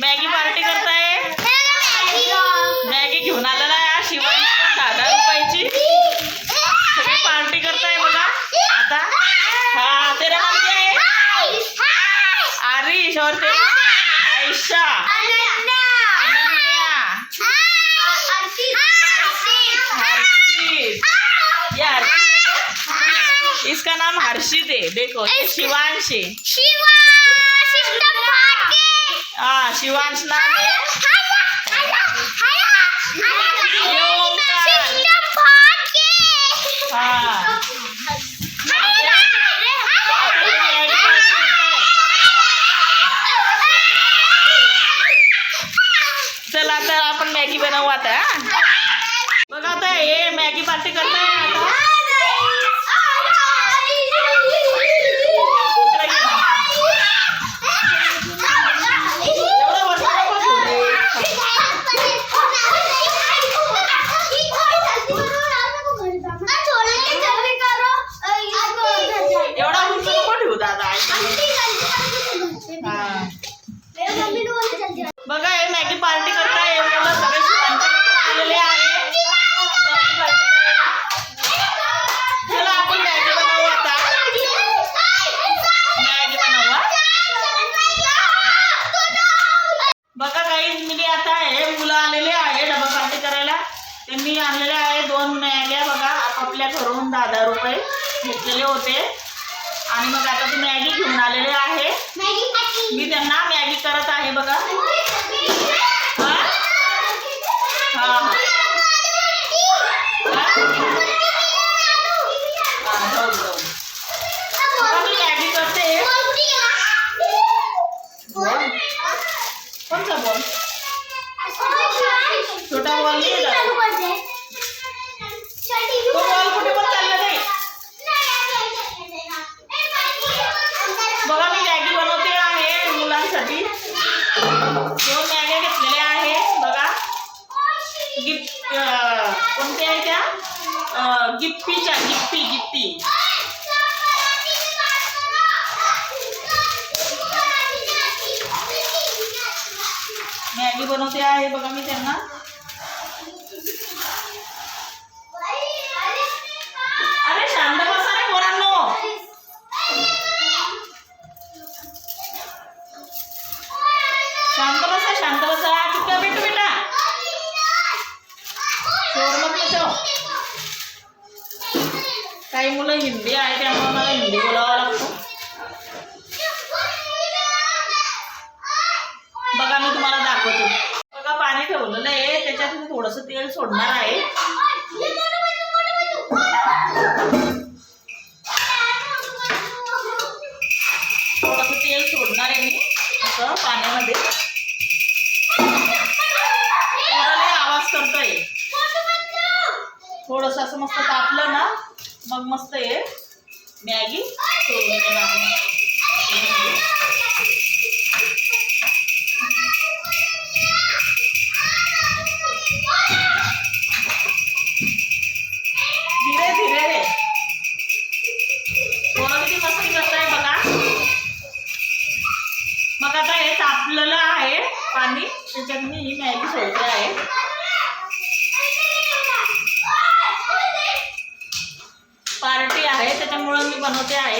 Maggi party करताय Maggi घेऊन आलेला आहे पण दहा दहा रुपयाची सगळे पार्टी करताय बघा. आता. हा क्या है आरिश और आयशा. है? इसका नाम हर्षित है देखो शिवांश. है हाँ शिवांश हाँ चला आता आपण मॅगी बनवू आता त्यांनी आणलेले आहे दोन मॅग्या बघा आपापल्या घरून दहा दहा रुपये घेतलेले होते. आणि मग आता ते मॅगी घेऊन आलेले आहे. मी त्यांना मॅगी करत आहे बघा. हा? हा? अं, गिप्पीच्या गिप्पी गिप्पी मॅगी बनवते आहे बघा मी त्यांना तापलं ना मग मस्त आहे. मॅगी त्यामध्ये. धीरे धीरे रे. थोडं किती मस्ती करताय बघा. मग आता हे तापलेलं आहे पाणी. त्याच्यात मी ही मॅगी सोडते आहे. যায়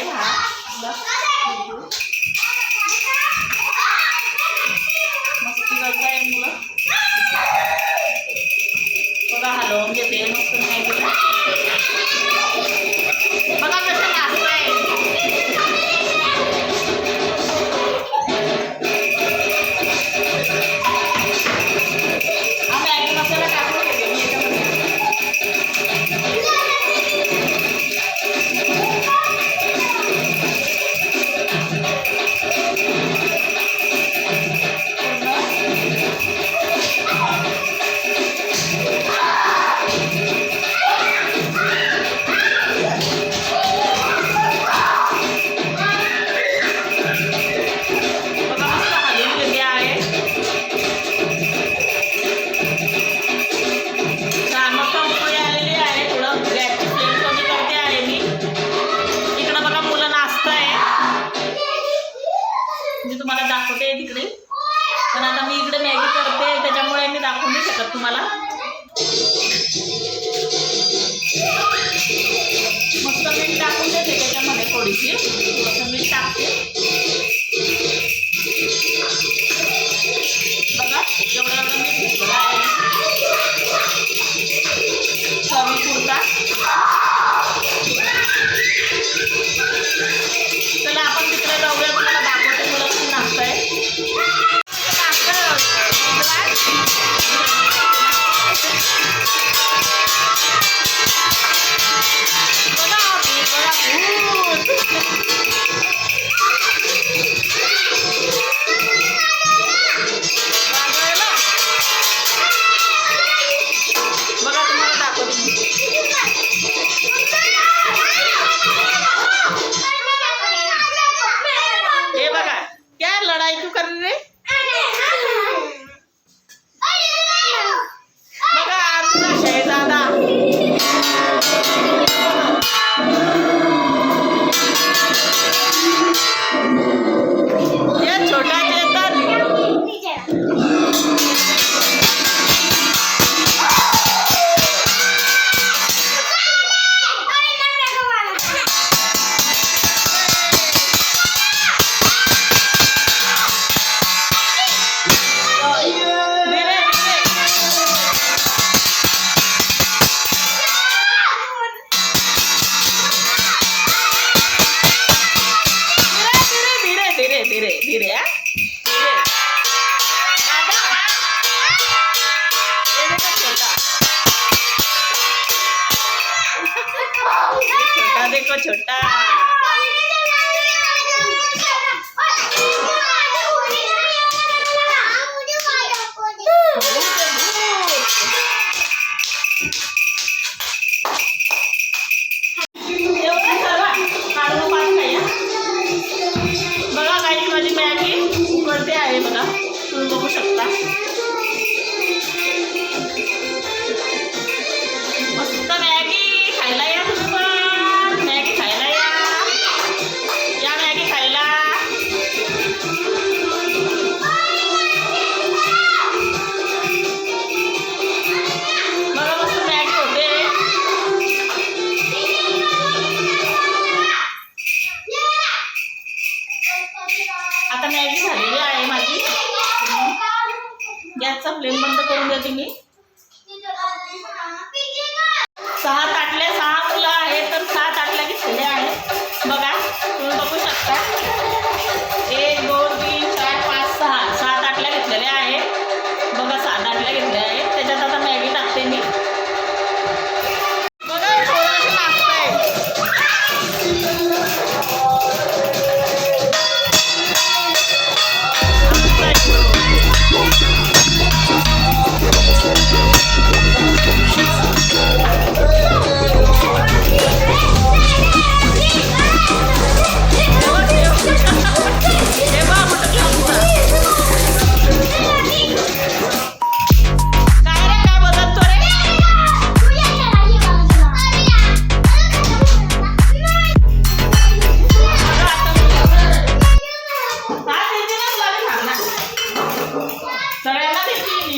দিয়ে सहा ताटल्या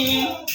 mim.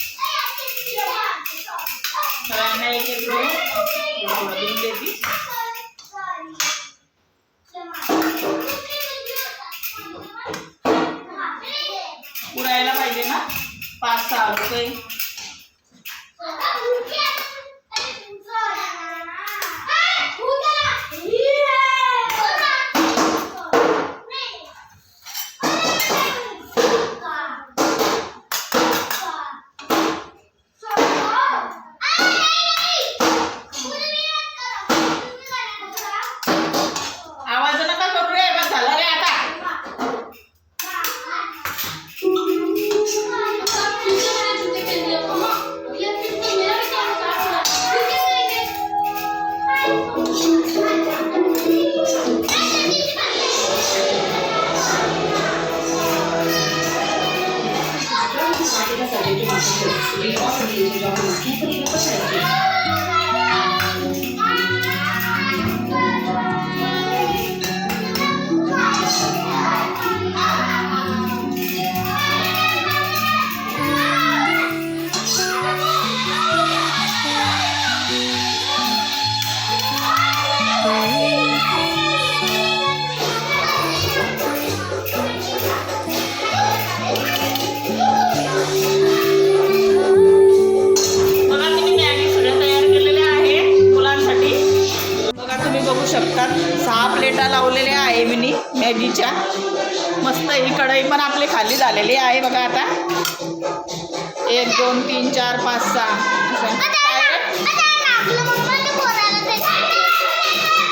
दोन तीन चार पाच सहा. असं?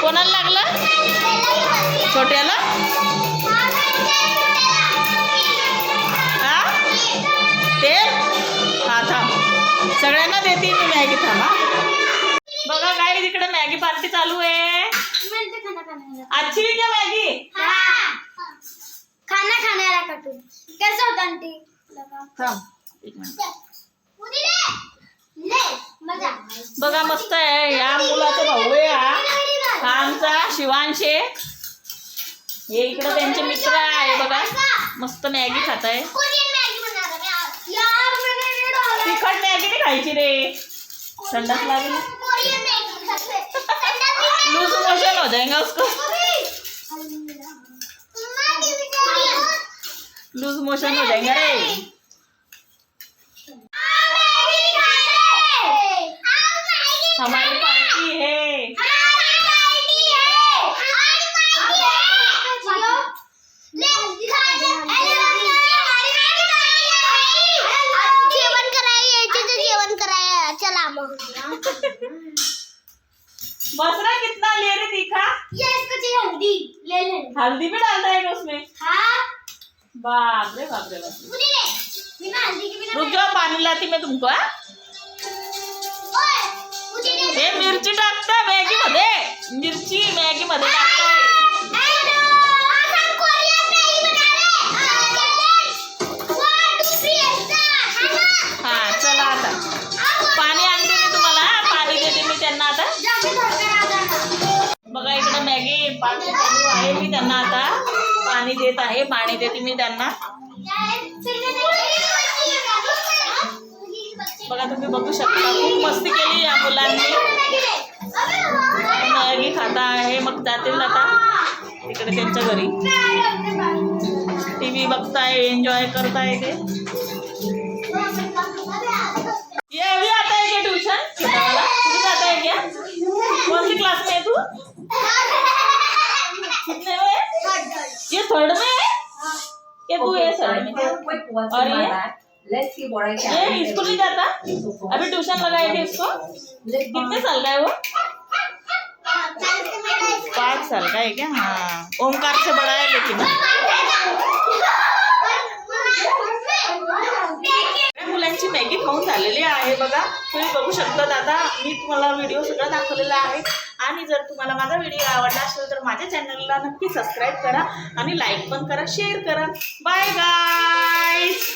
कोणाला लागलं? छोट्याला? हा? ते? हा थांब. सगळ्यांना देते मी मॅगी थांबा बघा काय तिकडे मॅगी पार्टी चालू आहे. अच्छी क्या मॅगी? खाना वाला कार्टून कैसा होता आंटी? थांब. एक मिनिट. बघा, मस्त आहे. या मुलाचा भाऊ आहे हा. हा आमचा शिवांश. हे मित्र आहे बघा. मस्त मॅगी खात है तिखट मॅगी नाही खायची रे. संडास लागेल. लूज मोशन हो जाएगा उसको. लूज मोशन हो जाएगा रे हमारी पार्टी है जेवण करायचे जेवण करायला चला मग मसरा कितना ले रे तीखा? ये इसको चाहिए हल्दी ले ले। हल्दी भी डालता है उसमें? हाँ। बाप रे बाप रे बाप मुझे ले बिना हल्दी के बिना रुक जाओ पानी लाती मैं तुमको हा? हे मिरची टाकता मॅगी मध्ये मिरची मॅगी मध्ये टाकताय हा। चला चालू आहे मी त्यांना आता पाणी देत आहे पाणी देते मी त्यांना. बघा तुम्ही बघू शकता खूप मस्ती केली या मुलांनी. मॅगी खाता आहे मग जातील आता तिकडे त्यांच्या घरी. टी व्ही बघताय एन्जॉय करताय ते. और ये? Let's see what I can ये स्कूल नहीं जाता? अभी ट्यूशन लगाए थे उसको कितने साल का है वो? पाँच साल का है क्या? हाँ। ओमकार से बड़ा है लेकिन। शकता. दादा मी तुम्हाला व्हिडिओ सगळं दाखवलेला आहे. आणि जर तुम्हाला माझा व्हिडिओ आवडला असेल तर माझ्या चॅनलला नक्की सबस्क्राईब करा आणि लाईक पण करा शेअर करा. Bye guys